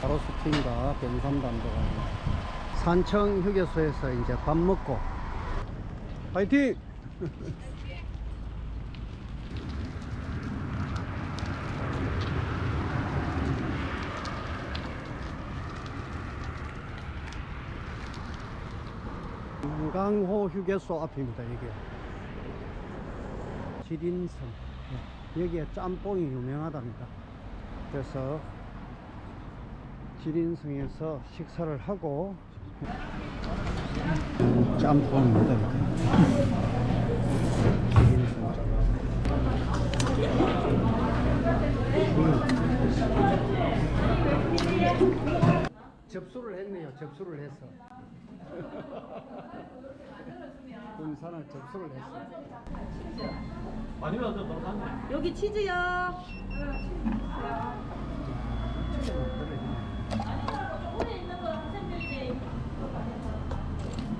가로수팀과 변삼단도가 산청 휴게소에서 이제 밥 먹고. 파이팅! 금강호 휴게소 앞입니다 이게. 지린성 예, 여기에 짬뽕이 유명하답니다. 그래서 지린성에서 식사를 하고 짬뽕입니다 짬뽕 접수를 했네요 접수를 해서 군산을 접수를 했어 아니면 좀 너무. 여기 치즈요.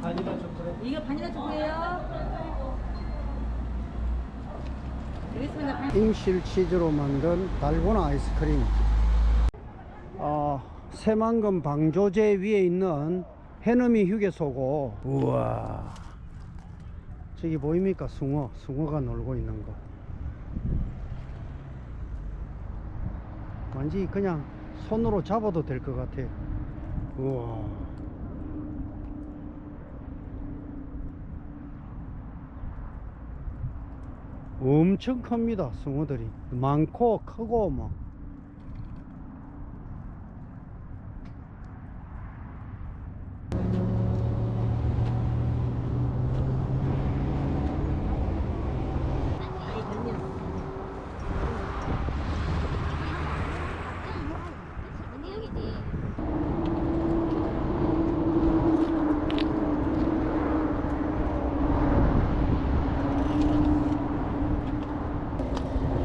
아니면 좀 그래. 이거 있습니다. 바닐라. 임실 치즈로 만든 달고나 아이스크림. 어, 새만금 방조제 위에 있는 해넘이 휴게소고. 우와. 저기 보입니까? 숭어. 숭어가 놀고 있는 거. 완전히 그냥 손으로 잡아도 될 것 같아. 우와. 엄청 큽니다 숭어들이. 많고 크고 뭐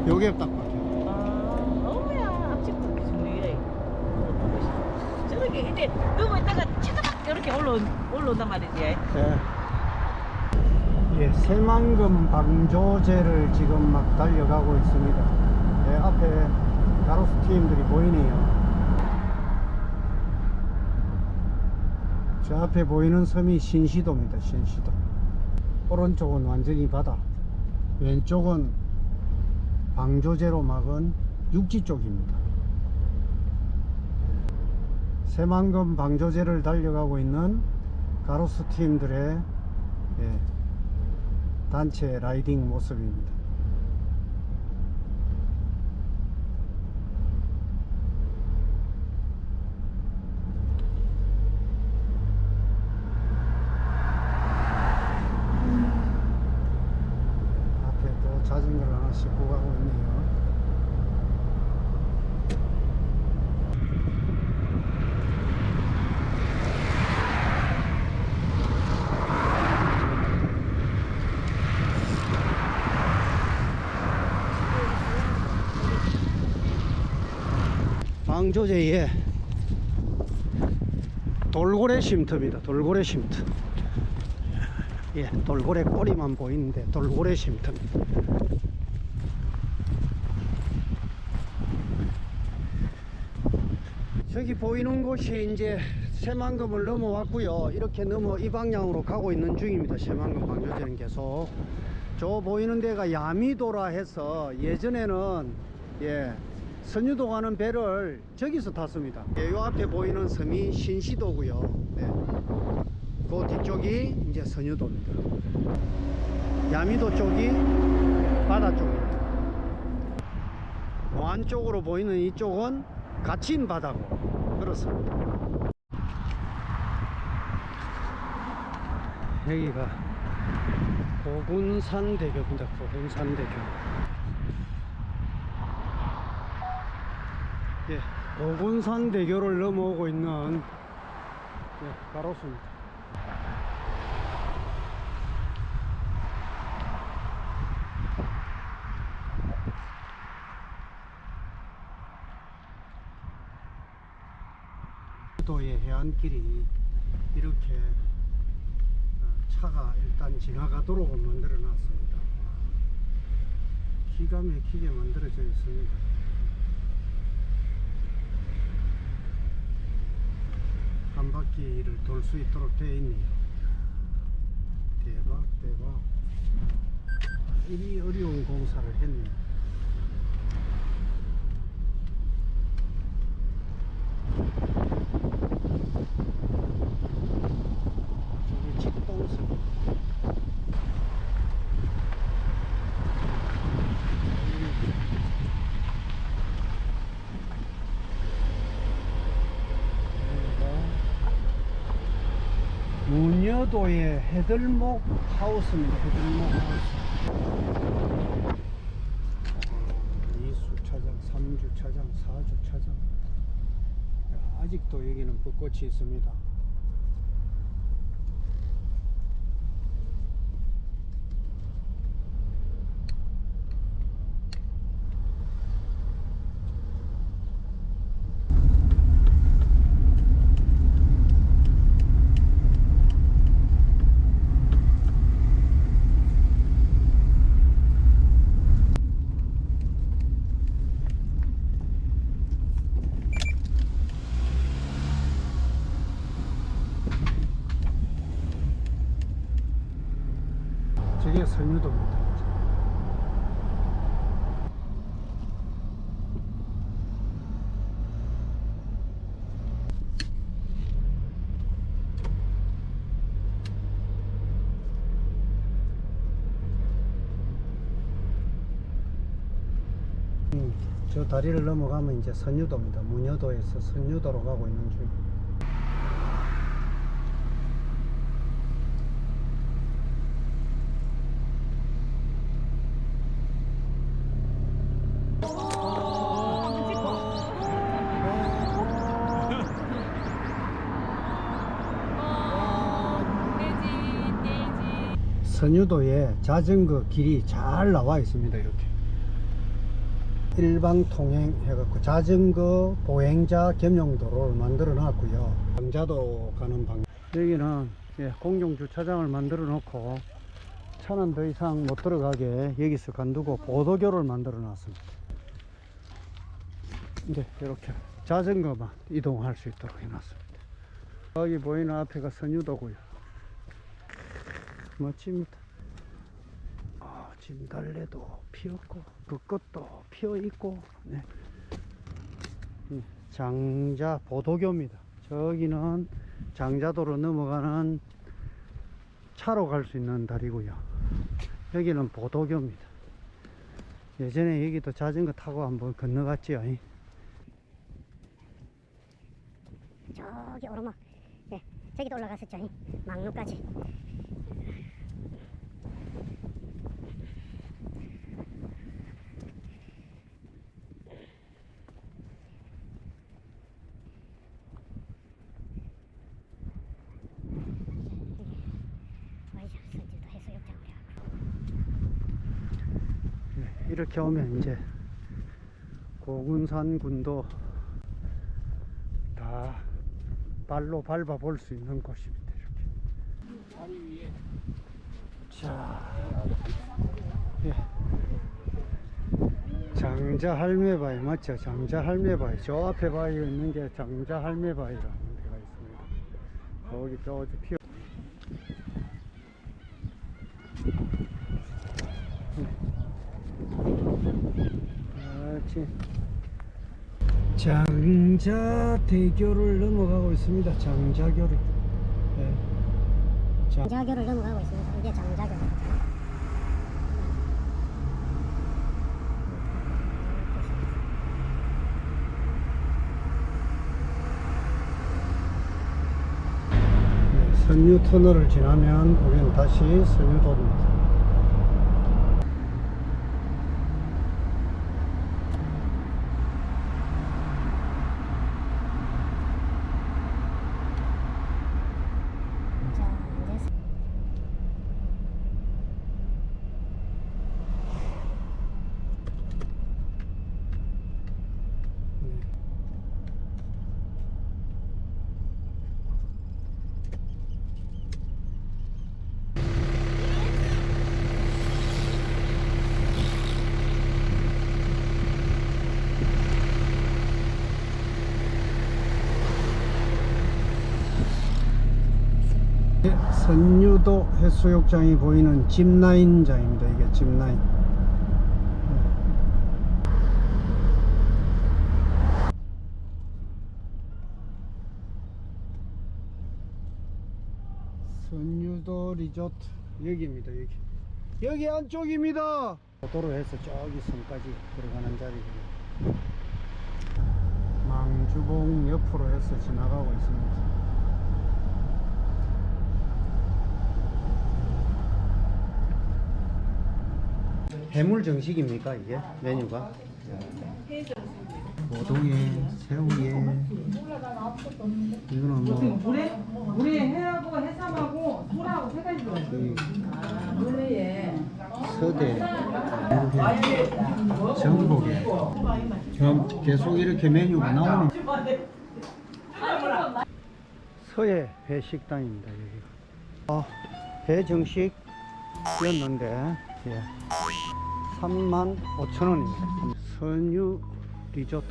요게 딱 맞아요 아, 어머야, 앞집도 무슨 일이래. 저렇게 이제 누워 있다가 차다닥 이렇게 올라 올라온단 말이지. 예. 예, 새만금 방조제를 지금 막 달려가고 있습니다. 예, 앞에 가로수 팀들이 보이네요. 저 앞에 보이는 섬이 신시도입니다. 신시도. 오른쪽은 완전히 바다. 왼쪽은 방조제로 막은 육지 쪽입니다. 새만금 방조제를 달려가고 있는 가로수 팀들의 예, 단체 라이딩 모습입니다. 앞에 또 자전거를 하나 싣고 가고 있네요. 방조제에 돌고래 쉼터입니다. 돌고래 쉼터. 예, 돌고래 꼬리만 보이는데 돌고래 쉼터입니다. 저기 보이는 곳이 이제 새만금을 넘어왔고요. 이렇게 넘어 이 방향으로 가고 있는 중입니다. 새만금 방조제는 계속. 저 보이는 데가 야미도라 해서 예전에는 예 선유도 가는 배를 저기서 탔습니다. 예, 요 앞에 보이는 섬이 신시도고요. 네. 그 뒤쪽이 이제 선유도입니다. 야미도 쪽이 바다 쪽입니다. 그 안쪽으로 보이는 이쪽은 갇힌 바다고 그렇습니다. 여기가 고군산대교입니다. 고군산대교. 예, 고군산 대교를 넘어오고 있는 예, 가로수입니다. 도의 해안길이 이렇게 어, 차가 일단 지나가도록 만들어 놨습니다. 기가 막히게 만들어져 있습니다. 바퀴를 돌 수 있도록 되어 있네요. 대박 대박. 이 어려운 공사를 했네요. 저기 직동석. 문여도의 해들목 하우스입니다. 해들목 하우스. 2주차장, 3주차장, 4주차장. 아직도 여기는 벚꽃이 있습니다. 저게 선유도입니다. 음, 저 다리를 넘어가면 이제 선유도입니다. 문여도에서 선유도로 가고 있는 중. 선유도에 자전거 길이 잘 나와 있습니다. 이렇게 일방 통행 해갖고 자전거 보행자 겸용도로를 만들어 놨고요. 방자도 가는 방 여기는 예, 공용 주차장을 만들어 놓고 차는 더 이상 못 들어가게 여기서 간두고 보도교를 만들어 놨습니다. 이제 이렇게 자전거만 이동할 수 있도록 해놨습니다. 여기 보이는 앞에가 선유도고요. 멋집니다. 아, 진달래도 피었고 벚꽃도 피어 있고 네. 음, 장자 보도교입니다. 저기는 장자도로 넘어가는 차로 갈 수 있는 다리고요. 여기는 보도교입니다. 예전에 여기도 자전거 타고 한번 건너갔지요. 저기 오르막 예, 저기도 올라갔었죠 이 막루까지 와이자 선주도 해수욕장으로 네, 이렇게 오면 이제 고군산 군도 다 발로 밟아 볼 수 있는 곳입니다. 이렇게. 자, 예. 장자 할매바위 맞죠? 장자 할매바위 저 앞에 바위 있는 게 장자 할매바위라는 데가 있습니다. 거기 저 피어. 그렇지. 장자대교를 넘어가고 있습니다. 장자교를. 예. 자, 장자교를 넘어가고 있습니다 이게 장자교 네, 선유 터널을 지나면 우리는 다시 선유도입니다. 자 이제 네. 선유도 해수욕장이 보이는 짚라인장입니다. 이게 짚라인. 선유도 리조트 여기입니다. 여기. 여기 안쪽입니다. 도로에서 저기 섬까지 들어가는 자리입니다. 망주봉 옆으로 해서 지나가고 있습니다. 해물 정식입니까 이게? 메뉴가? 고동에 새우에. 이거는 뭐 물에 물에 해하고 해삼하고 소라하고 세 가지 들어있어. 저기 물에. 서대. 이렇게 전복에. 전 계속 이렇게 메뉴가 나오는 서해 회식당입니다 여기가. 아, 회 정식이었는데. 예. 3만 5천 원입니다. 선유 리조트